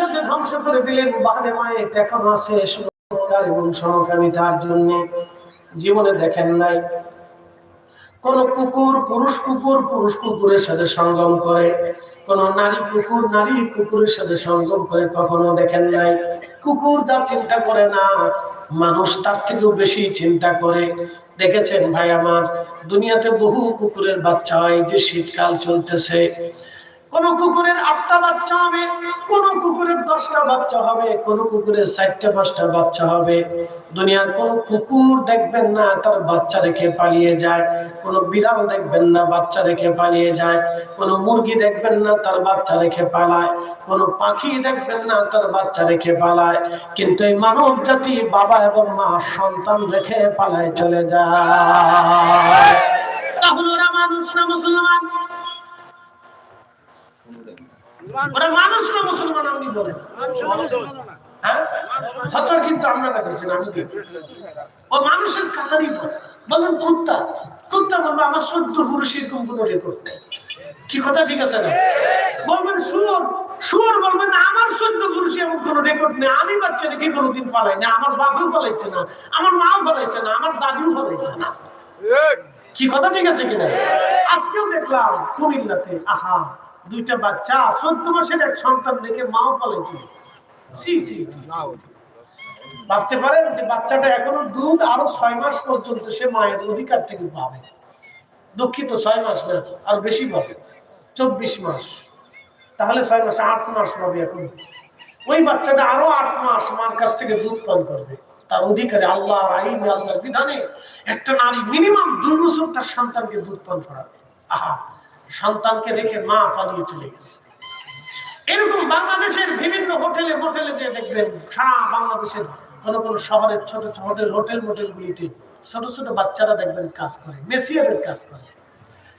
একসাথে ধ্বংস করে দিলেন বাহারে মায়ে এখন আছে সুন্দর এবং সমকামিতার জন্য। জীবনে দেখেন নাই। কোন কুকুর পুরুষ কুকুর, পুরুষ কুকুরের সাথে সঙ্গম করে। কোন নারী কুকুর, নারী কুকুরের সাথে সঙ্গম করে কখনো দেখেন নাই। কুকুর যা চিন্তা করে না, মানুষ তার থেকেও বেশি চিন্তা করে। দেখেছেন ভাই আমার, দুনিয়াতে বহু কুকুরের বাচ্চা হয় যে শীতকাল চলতেছে। কোন কুকুরের আটটা বাচ্চা হবে, কোন দশটা বাচ্চা হবে, কোন কুকুরের চারটা পাঁচটা বাচ্চা হবে। দুনিয়ার কোন কুকুর দেখবেন না, তার বাচ্চা রেখে পালিয়ে যায়। কোন বিড়াল দেখবেন না, বাচ্চা রেখে পালিয়ে যায়। কোন মুরগি দেখবেন না, তার বাচ্চা রেখে পালায়। কোন পাখি দেখবেন না, তার বাচ্চা রেখে পালায়। কিন্তু এই মানব জাতি বাবা এবং মা সন্তান রেখে পালায় চলে যায়। তখন মানুষ না মুসলমান? ওরা মানুষ না মুসলমান আপনি বলেন হ্যাঁ? হতর কিন্তু আমরা আমি ও মানুষের কাতারই বলেন কুত্তা। কুত্তা বলব আমার সদ্য পুরুষ এরকম কোনো রেকর্ড নেই। কি কথা ঠিক আছে না? বলবেন শুয়োর শুয়োর বলবেন আমার সদ্য পুরুষে এমন কোনো রেকর্ড নেই। আমি বাচ্চা রেখে কোনোদিন পালাই না। আমার বাবুও পালাইছে না। আমার মাও পালাইছে না। আমার দাদিও পালাইছে না। কি কথা ঠিক আছে কিনা? আজকেও দেখলাম কুমিল্লাতে আহা! দুইটা বাচ্চা চোদ্দ মাসের এক সন্তান রেখে মাও পালাইছে ছি, ছি, ছি। ভাবতে পারেন যে বাচ্চাটা এখনও দুধ আরও ছয় মাস পর্যন্ত সে মায়ের অধিকার থেকে পাবে। দুঃখিত ছয় মাস না আর বেশি পাবে। চব্বিশ মাস। তাহলে ছয় মাস আট মাস পাবে এখন। ওই বাচ্চাটা আরও আট মাস মার কাছ থেকে দুধ পান করবে। তার অধিকারে আল্লাহ আইন আল্লাহর বিধানে একটা নারী মিনিমাম দুই বছর তার সন্তানকে দুধ পান করাবে। আহা! সন্তানকে রেখে মা পালিয়ে চলে গেছে। এরকম বাংলাদেশের বিভিন্ন হোটেলে মোটেলে যে দেখবেন সারা বাংলাদেশের কোন কোন শহরের ছোট ছোট হোটেল মোটেল গুলিতে ছোট ছোট বাচ্চারা দেখবেন কাজ করে মেসিয়ারের কাজ করে।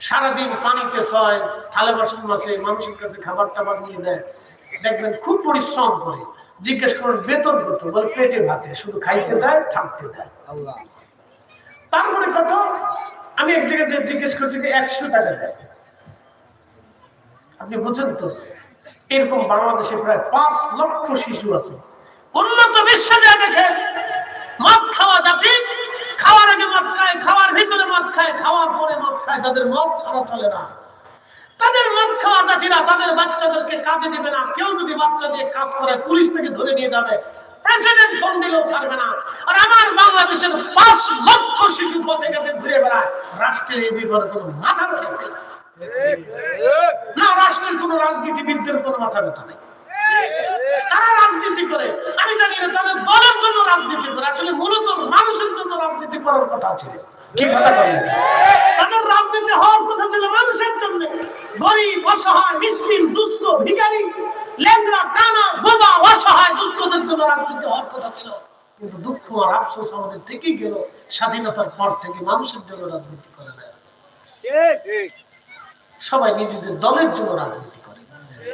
সারাদিন পানিতে ছয় থালে বাসন মাসে মানুষের কাছে খাবার টাবার নিয়ে দেয় দেখবেন খুব পরিশ্রম করে। জিজ্ঞেস করেন বেতন কত? বলে পেটে ভাতে শুধু খাইতে দেয় থাকতে দেয়। তারপরে কত? আমি এক জায়গাতে জিজ্ঞেস করছি যে একশো টাকা দেয়। আপনি বুঝেন তো? এরকম বাংলাদেশে প্রায় পাঁচ লক্ষ শিশু আছে। উন্নত বিশ্বে যা দেখেন মদ খাওয়া জাতি খাওয়ার আগে মদ খায়, খাওয়ার ভিতরে মদ খায়, খাওয়ার পরে মদ খায়, তাদের মদ ছাড়া চলে না। তাদের মদ খাওয়া জাতিরা তাদের বাচ্চাদেরকে কাজে দেবে না। কেউ যদি বাচ্চা দিয়ে কাজ করে, পুলিশ থেকে ধরে নিয়ে যাবে। প্রেসিডেন্ট ফোন দিলেও ছাড়বে না। আর আমার বাংলাদেশের পাঁচ লক্ষ শিশু পথে ঘুরে বেড়ায়। রাষ্ট্রের এই বিপদে কোনো মাথা না, রাষ্ট্রের কোনো রাজনীতিবিদদের কোনো মাথা ব্যথা নেই। তারা রাজনীতি করে। আমি জানি না তাদের দলের জন্য রাজনীতি করে। আসলে মূলত মানুষের জন্য রাজনীতি করার কথা ছিল তাদের রাজনীতি হওয়ার কথা ছিল মানুষের জন্য। গরিব, অসহায়, মিসকিন, দুস্থ, ভিখারি লেংরা কানা, বোবা, অসহায়, দুস্থদের জন্য রাজনীতি হওয়ার কথা ছিল। কিন্তু দুঃখ আর আফসোস আমাদের থেকেই গেল। স্বাধীনতার পর থেকে মানুষের জন্য রাজনীতি করে না। সবাই নিজেদের দলের জন্য রাজনীতি করে।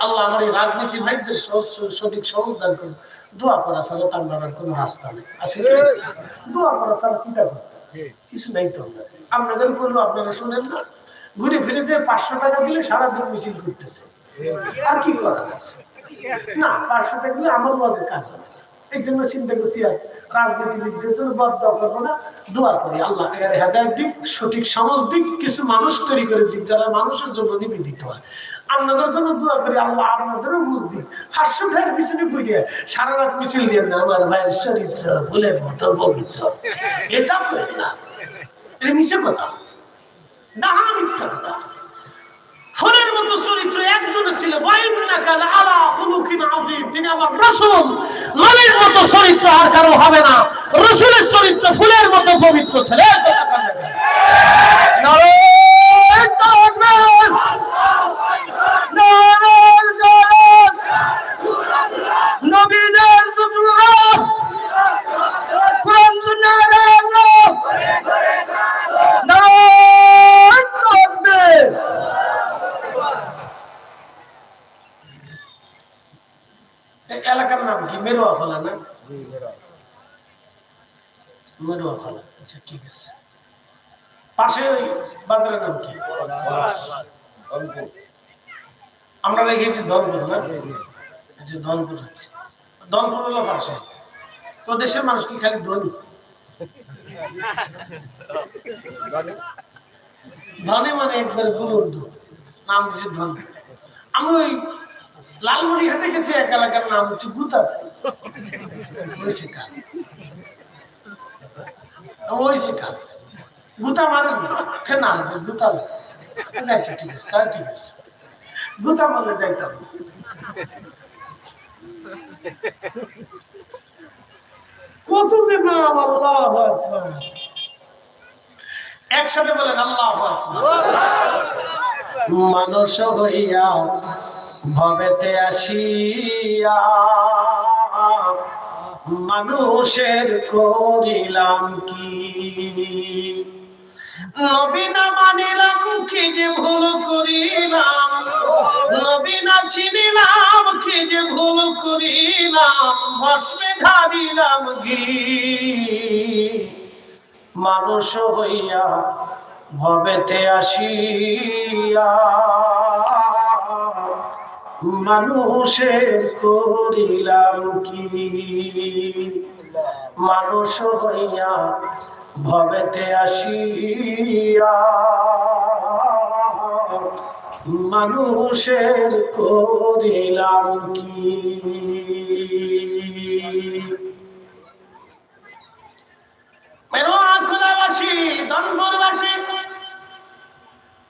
আল্লাহ আমার এই রাজনীতি ভাইদের সঠিক সহজ করুন। দোয়া করা ছাড়া তার নানার কোনো রাস্তা নেই। কি? দোয়া করা ছাড়া কি করব কিছু নাই তো আপনাদের করল আপনারা শোনেন না? ঘুরে ফিরে যে পাঁচশো টাকা দিলে সারাদিন মিছিল করতেছে। আর কি করার আছে? না, পাঁচশো টাকা দিলে আমার মাঝে কাজ হবে। এই জন্য চিন্তা করছি রাজনীতিবিদদের জন্য বদ করব না, দোয়া করি আল্লাহ এর হেদায়ত দিক, সঠিক সমাজ দিক, কিছু মানুষ তৈরি করে দিক যারা মানুষের জন্য নিবেদিত হয়। আপনাদের জন্য দোয়া করি আল্লাহ আপনাদেরও বুঝ দিক। হাস্য ভাইয়ের পিছনে বুঝিয়ে সারা রাত মিছিল দিয়ে না, আমার ভাইয়ের চরিত্র ফুলের মতো পবিত্র। এটা না? এটা মিশে কথা। ডাহা মিথ্যা কথা। ফুলের মতো চরিত্র একজন ছিল। আলা তিনি আমার রসুল। নবীর মতো চরিত্র আর কারও হবে না। রসুলের চরিত্র ফুলের মতো পবিত্র ছিল এই কথা কান লাগান। নারায়ণ তাকবীর নারায়ণ নারায়ণ নবীদের দুতুরা কোরআন সুন্নাহ নারায়ণ তাকবীর এই এলাকার নাম কি মেরুয়া খোলা না মেরুয়া খোলা আচ্ছা ঠিক আছে। পাশে ওই বাজারের নাম কি? আমরা রেখেছি দমদম না? যে ধনপুর হচ্ছে। ধনপুর হলো পাশে তো দেশের মানুষ কি খালি ধনী? ধনে মানে একবার বুলন্দ। নাম দিচ্ছে ধন আমি ওই লালমনি হাটে গেছি এক এলাকার নাম হচ্ছে গুতা কাজ। হয়েছে কাজ গুতা কেন আছে গুতা আচ্ছা ঠিক আছে ঠিক আছে। গুতা যাইতাম কত যে নাম আল্লাহ। একসাথে বলেন, আল্লাহ মানুষ হইয়া ভবেতে আসিয়া মানুষের করিলাম কি? নবীনা মানিলাম কি যে ভুল করিলাম? নবীনা চিনিলাম কি যে ভুল করিলাম? ভস্মে ঢালিলাম গি মানুষ হইয়া ভবেতে আসিয়া মানুষের করিলাম কি? মানুষ হইয়া ভবেতে আসিয়া মানুষের করিলাম কি? মেরুয়াখোলাবাসী দনপুরবাসী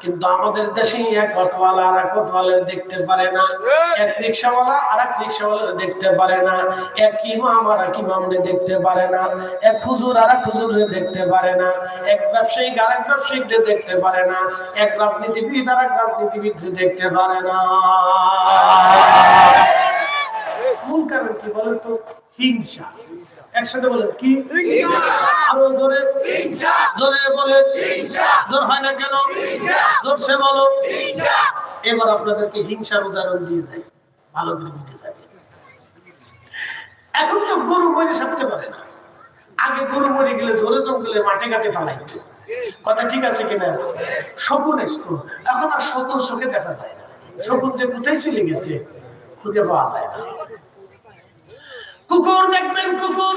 কিন্তু আমাদের দেশে এক অটোওয়ালা আর এক অটোওয়ালের দেখতে পারে না। এক রিক্সাওয়ালা আর এক রিক্সাওয়ালার দেখতে পারে না। এক ইমাম আর এক ইমামরে দেখতে পারে না। এক হুজুর আর এক হুজুরে দেখতে পারে না। এক ব্যবসায়িক আর এক ব্যবসায়িকদের দেখতে পারে না। এক রাজনীতিবিদ আর এক রাজনীতিবিদকে দেখতে পারে না। মূল কারণ কি বলেন তো হিংসা। একসাথে বলেন কি? আরও জোরে। জোরে বলে জোর হয় না কেন? জোর সে বলো। এবার আপনাদেরকে হিংসার উদাহরণ দিয়ে যাই ভালো করে বুঝতে যাবে। এখন তো গরু মরে সাপতে পারে না। আগে গরু মরে গেলে জোরে জঙ্গলে মাঠে ঘাটে পালাইতো। কথা ঠিক আছে কিনা? শকুন এসতো। এখন আর শকুন চোখে দেখা যায় না। শকুন যে কোথায় চলে গেছে খুঁজে পাওয়া যায় না। কুকুর দেখবেন, কুকুর।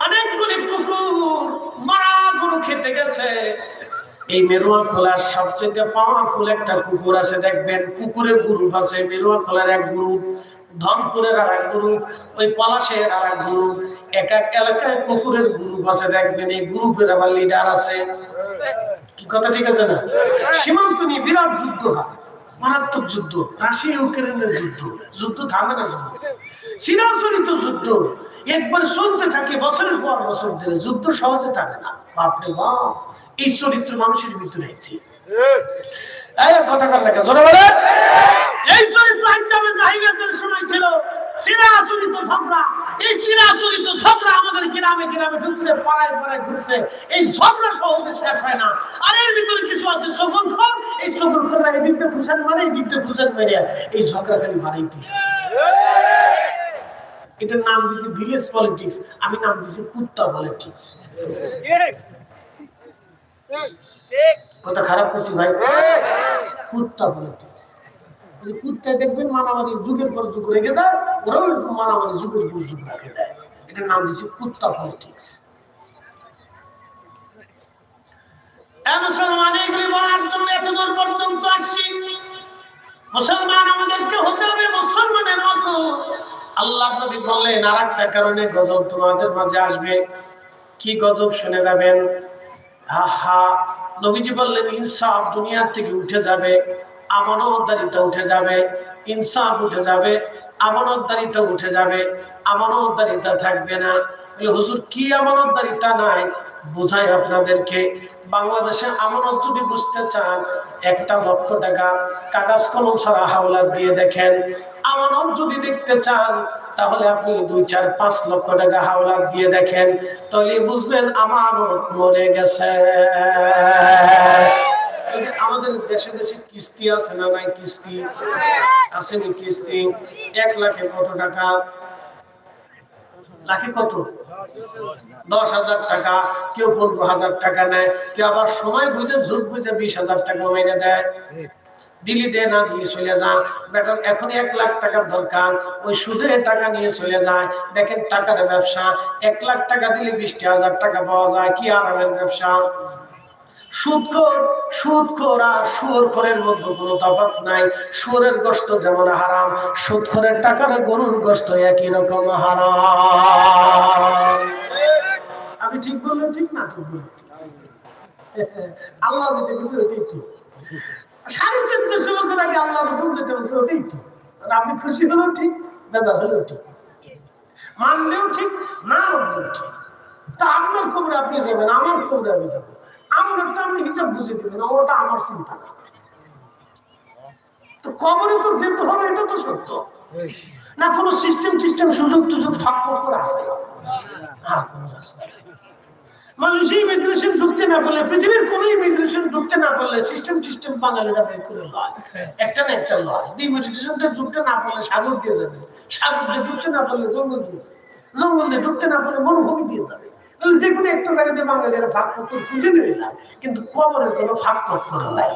অনেকগুলি কুকুর মারা গরু খেতে গেছে। এই মেরুয়া খোলার সবচেয়ে পাওয়ারফুল একটা কুকুর আছে, দেখবেন। কুকুরের গ্রুপ আছে, মেরুয়া খোলার এক গ্রুপ ধনপুরের আর এক গ্রুপ, ওই পলাশের আর এক গ্রুপ। এক এক এলাকায় কুকুরের গ্রুপ আছে, দেখবেন। এই গ্রুপের আবার লিডার আছে। কি কথা ঠিক আছে না? সীমান্ত নিয়ে বিরাট যুদ্ধ হয়। মারাত্মক যুদ্ধ, রাশিয়া ইউক্রেনের যুদ্ধ যুদ্ধ থামে যুদ্ধ। চিরাচরিত যুদ্ধ, একবার চলতে থাকে, বছরের পর বছর ধরে, যুদ্ধ সহজে থাকে না। বাপরে বাপ, এই চরিত্র মানুষের ভিতরে আছে। এই কথা কার লেখা, জোরে বলে এই চরিত্র আইন জাহিরাতের সময় ছিল। চিরাচরিত ঝগড়া। এই চিরাচরিত ঝগড়া আমাদের গ্রামে গ্রামে ঢুকছে পাড়ায় পাড়ায় ঢুকছে এই ঝগড়া সহজে শেষ হয় না। আর এর ভিতরে কিছু আছে শকুন খর এই শকুন খররা এই ফুসান মারে এই ফুসান মেরে। এই ঝগড়া খালি বাড়াইতে এটার নাম দিয়েছি ভিলেজ পলিটিক্স। আমি নাম দিয়েছি কুত্তা পলিটিক্স। কথা খারাপ করছি ভাই? কুত্তা পলিটিক্স। কুত্তায় দেখবেন মারামারি যুগের পর যুগ রেখে দেয় ওরাও মারামারি যুগের পর যুগ রেখে দেয়। এটার নাম দিয়েছি কুত্তা পলিটিক্স মুসলমান বলার জন্য এত দূর পর্যন্ত আসছি মুসলমান আমাদেরকে হতে হবে মুসলমানের মতো। আল্লাহ নবী বললেন আর একটা কারণে গজব তোমাদের মাঝে আসবে। কি গজব শুনে যাবেন? আহা, নবীজি বললেন, ইনসাফ দুনিয়ার থেকে উঠে যাবে। আমানতদারিতা উঠে যাবে, ইনসাফ উঠে যাবে, আমানতদারিতা উঠে যাবে, আমানতদারিতা থাকবে না। হুজুর, কি আমানতদারিতা নাই? বোঝাই আপনাদেরকে, বাংলাদেশে আমানত যদি বুঝতে চান, একটা লক্ষ টাকা কাগজ কলম ছাড়া হাওলাত দিয়ে দেখেন। আমানত যদি দেখতে চান, তাহলে আপনি দুই, চার, পাঁচ লক্ষ টাকা হাওলাত দিয়ে দেখেন। তাহলে বুঝবেন, আমানত মরে গেছে। আমাদের দেশে দেশে কিস্তি আছে না নাই কিস্তি? আসেনি কিস্তি? এক লাখে কত টাকা? লাখে কত? দশ হাজার টাকা। কেউ পনেরো হাজার টাকা নেয়। কেউ আবার সময় বুঝে বুঝে বিশ হাজার টাকা দেয়। দিলি দে না দিয়ে চলে যা। বেটার এখন এক লাখ টাকার দরকার। ওই সুদে টাকা নিয়ে চলে যায় দেখেন টাকার ব্যবসা। এক লাখ টাকা দিলে বিশটি হাজার টাকা পাওয়া যায়। কি আরামের ব্যবসা? সুদখোর সুদখোর আর সুয়রখোরের মধ্যে কোনো তফাৎ নাই। সুরের গোস্ত যেমন হারাম, সুদখোরের টাকার গরুর গোস্ত একই রকম হারাম। আমি ঠিক বললাম, ঠিক না? ঠিক বললাম। আল্লাহ যেটা ওইটাই সাড়ে চোদ্দশো বছর আগে আল্লাহ রসুল যেটা বলছে ওটাই ঠিক। আপনি খুশি হলেও ঠিক, বেজার হলেও ঠিক। মানলেও ঠিক, না মানলেও ঠিক। তা আপনার কবরে আপনি যাবেন, আমার কবরে আমি যাব। আমার একটা আপনি হিসাব বুঝে দেবেন ওটা আমার চিন্তা। না তো কবরে তো যেতে হবে এটা তো সত্য। না কোনো সিস্টেম টিস্টেম সুযোগ টুযোগ ফাঁক করে আসে আর কোনো রাস্তা নেই। মানুষ ইমিগ্রেশন ঢুকতে না পারলে পৃথিবীর কোন ইমিগ্রেশন ঢুকতে না পারলে সিস্টেম টিস্টেম বাঙালিরা বের করে লয়। একটা না একটা লয়। ইমিগ্রেশনটা ঢুকতে না পারলে সাগর দিয়ে যাবে। সাগর দিয়ে ঢুকতে না পারলে জঙ্গল দিয়ে জঙ্গল দিয়ে ঢুকতে না পারলে মরুভূমি দিয়ে যাবে। যে কোনো একটা জায়গাতে বাঙালিরা ভাগ নিয়ে যায় কিন্তু কবরের কোনো ভাগ নাই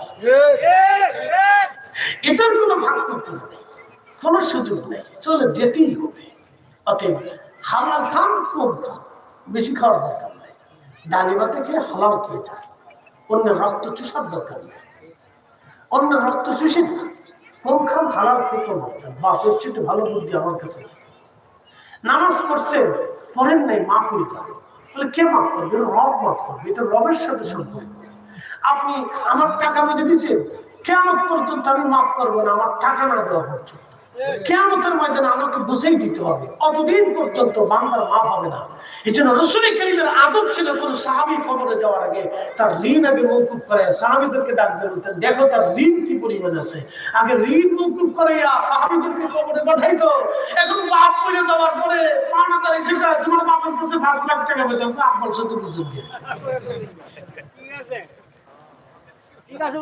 এটার কোনো ভাগ নেই কোনো সুযোগ চলে যেতেই হবে। অতএব হালাল খান খান। বেশি খাওয়ার দরকার খেয়ে হালাল খেয়ে যায় রক্ত চুষার দরকার নেই। অন্যের রক্ত চুষে না। খান, হালাল বাপের চেয়ে ভালো বুদ্ধি আমার কাছে। নামাজ পড়ছেন, পড়েন নাই, মাফ হয়ে যাবে। বলে কে মাফ করবে? রব মাফ করবে, এটা রবের সাথে সম্পর্ক। আপনি আমার টাকা মেরে দিচ্ছেন কেমন পর্যন্ত আমি মাফ করব না, আমার টাকা না দেওয়া পর্যন্ত। কেমতের ময়দানে আমাকে বুঝেই দিতে হবে। অতদিন পর্যন্ত বান্দার মাফ হবে না। এই জন্য রসুলি করিমের আদত ছিল কোন সাহাবি কবরে যাওয়ার আগে তার ঋণ আগে মৌকুব করে সাহাবিদেরকে ডাক বলতেন দেখো তার ঋণ কি পরিমাণ আছে? আগে ঋণ মৌকুব করে সাহাবিদেরকে কবরে পাঠাইতো। এখন বাপ করে দেওয়ার পরে পাওনা তারিখ ঠিক তোমার বাবার কাছে পাঁচ লাখ টাকা আপনার সাথে বুঝুন ঠিক আছে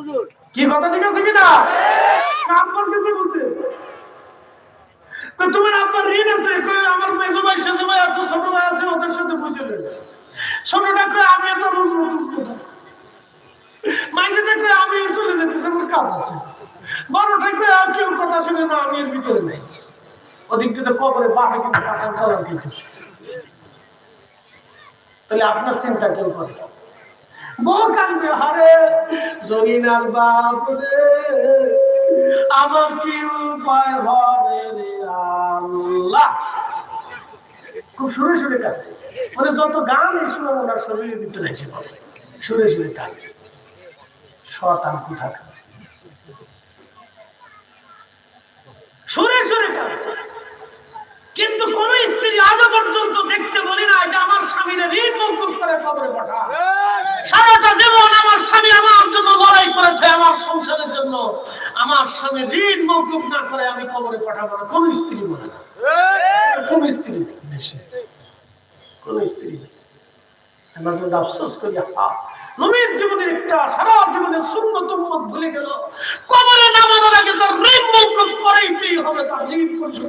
কি কথা ঠিক আছে কিনা? আপনার কাছে বলছে। তোমার আব্বার ঋণ আছে আমার মেজো ভাই সাথে ভাই আছে, ছোট ভাই আছে, ওদের সাথে বুঝে নেন ছোটটা কই আমি এত বুঝব মাইজটা কই আমি চলে আমার কাজ আছে। বড়টা কই আর কেউ কথা শুনে না, আমি এর ভিতরে নাই। কবরে বাপে কিন্তু পাঠান চালান তাহলে আপনার চিন্তা কেউ করে। বউ কান্দে হারে জরিনার বাপ রে। আমার কি উপায় হবে আল্লাহ। খুব সুরে সুরে কাঁদে মানে যত গান এই শুনে ওনার শরীরের ভিতরে এসে পড়ে সুরে সুরে কাঁদে শতান সুরে সুরে কাঁদে কিন্তু কোন স্ত্রী আজ পর্যন্ত দেখতে বলি না যে আমার স্বামীর ঋণ মৌকুব করে কবরে পাঠা সারাটা জীবন আমার স্বামী আমার জন্য লড়াই করেছে আমার সংসারের জন্য। আমার স্বামী ঋণ মৌকুব না করে আমি কবরে পাঠাবো না। কোন স্ত্রী বলে না। কোন স্ত্রী দেশে কোন স্ত্রী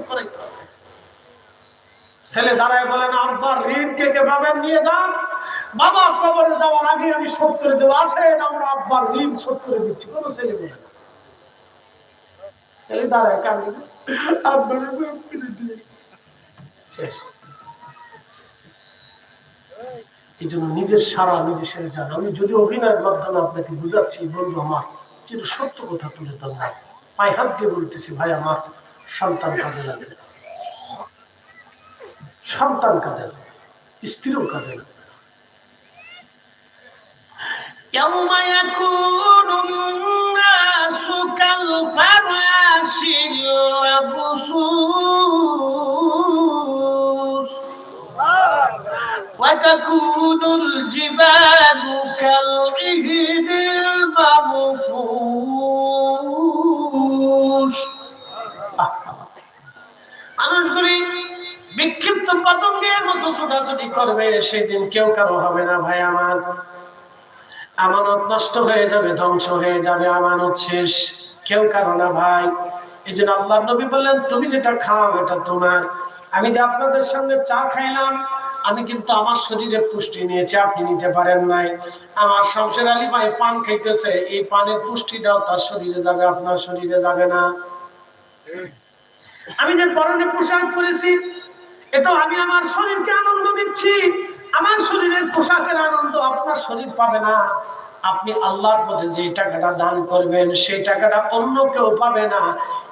করাইতে হবে। ছেলে দাঁড়ায় বলেন আব্বার ঋণ কে নিয়ে যান। বাবা কবরে যাওয়ার আগে আমি শোধ করে দেবো। আসেন আমরা আব্বার ঋণ শোধ করে দিচ্ছি। কোনো ছেলে বলে না ছেলে দাঁড়ায় কাঁদে আব্বার ঋণ ফিরে দিয়ে। শেষ এই জন্য নিজের সারা নিজে সেরে যান আমি যদি অভিনয়ের মাধ্যমে আপনাকে বুঝাচ্ছি বন্ধু আমার যেটা সত্য কথা তুলে ধরলাম পায়ে হাত দিয়ে বলতেছি ভাই আমার সন্তান কাজে লাগে না। সন্তান কাজে লাগে স্ত্রীও কাজে লাগে يوم يكون كالفراش المبثوث وتكون الجبال كالعهن المنفوش মানুষগুলি বিক্ষিপ্ত পতঙ্গের মতো ছোটাছুটি করবে সেদিন কেউ কারো হবে না ভাই আমার আমানত নষ্ট হয়ে যাবে, ধ্বংস হয়ে যাবে, আমানত শেষ। কেউ কারও না ভাই। এই জন্য আল্লাহ নবী বললেন, তুমি যেটা খাও, এটা তোমার। আমি যে আপনাদের সামনে চা খাইলাম, আমি কিন্তু আমার শরীরে পুষ্টি নিয়েছি, আপনি নিতে পারেন নাই। আমার শমশের আলী ভাই পান খাইতেছে, এই পানের পুষ্টিটাও তার শরীরে যাবে, আপনার শরীরে যাবে না। আমি যে পরনে পোশাক পরেছি এটা আমি আমার শরীরকে আনন্দ দিচ্ছি। আমার শরীরের পোশাকের আনন্দ আপনার শরীর পাবে না। আপনি আল্লাহর পথে যে টাকাটা দান করবেন, সেই টাকাটা অন্য কেউ পাবে না।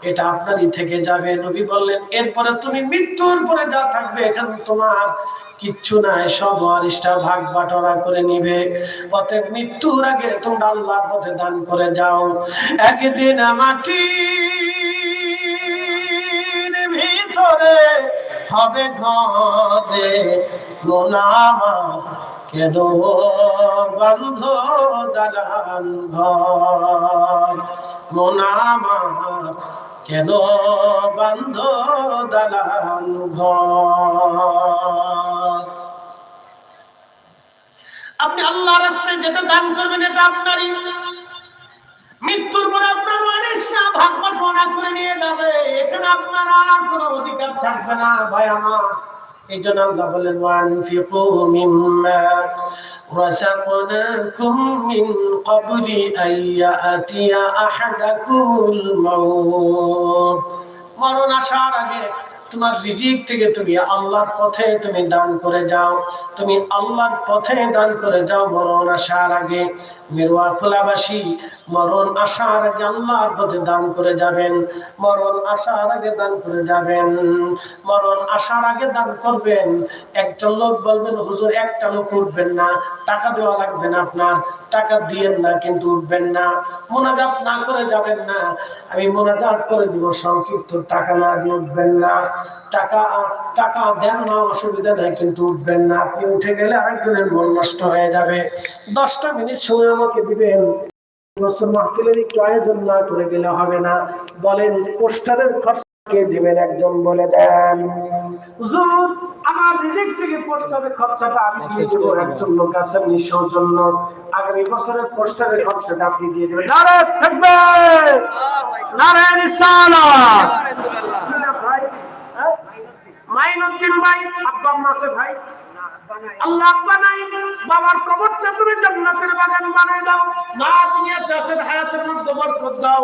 এটা আপনারই থেকে যাবে। নবী বললেন, এরপরে তুমি মৃত্যুর পরে যা থাকবে, এখানে তোমার কিচ্ছু নাই। সব ওয়ারিশটা ভাগ বাটোয়ারা করে নিবে। অতএব মৃত্যুর আগে তোমরা আল্লাহর পথে দান করে যাও। একদিন মাটির ভিতরে হবে ঘরে মোনামা কেন বন্ধ দালান ঘর? মোনামা কেন বন্ধ দালান ঘর? আপনি আল্লাহ রাস্তায় যেটা দান করবেন, এটা আপনারই। মৃত্যুর পরে আপনার ওয়ারিসরা ভাগ করে নিয়ে যাবে। এখানে আপনার আর কোনো অধিকার থাকবে না, ভাই আমার। এই জন্য আল্লাহ বলেন ওয়ানফিকু মিম্মা রাযাকনাকুম মিন ক্বাবলি আইয়াতিয়া আহাদাকুমুল মাউত মরণ আসার আগে তোমার রিজিক থেকে তুমি আল্লাহর পথে তুমি দান করে যাও। তুমি আল্লাহর পথে দান করে যাও, মরণ আসার আগে। মেরুয়া খোলাবাসী, মরণ আসার আগে আল্লাহর পথে দান করে যাবেন। মরণ আসার আগে দান করে যাবেন। মরণ আসার আগে দান করবেন। একটা লোক বলবেন, হুজুর, একটা লোক উঠবেন না। টাকা দেওয়া লাগবে না আপনার। টাকা দিয়েন না, কিন্তু উঠবেন না। মোনাজাত না করে যাবেন না। আমি মোনাজাত করে দিব, সংক্ষিপ্ত টাকা না দিয়ে উঠবেন না। টাকা টাকা দেন না অসুবিধা নাই কিন্তু উঠবেন না। আপনি উঠে গেলে আরেকজনের মন নষ্ট হয়ে যাবে। দশটা মিনিট সময় আমাকে দিবেন। বছর মাহফিলের একটু আয়োজন না করে গেলে হবে না। বলেন পোস্টারের খরচ কে দিবেন একজন বলে দেন। হুজুর আমার রিজিক থেকে পোস্টারের খরচাটা আমি দিয়ে দেবো একজন লোক আছে নিঃস্ব জন্য আগামী বছরের পোস্টারের খরচাটা আপনি দিয়ে দেবেন। নারে থাকবে! নারে হ্যাঁ? মাইনুদ্দিন ভাই আব্বা মাসে ভাই। আল্লাহ বানাই বাবার কবরটা তুমি জান্নাতের বাগান বানাই দাও। মা দুনিয়া দেশের হায়াতের মধ্যে বরকত দাও।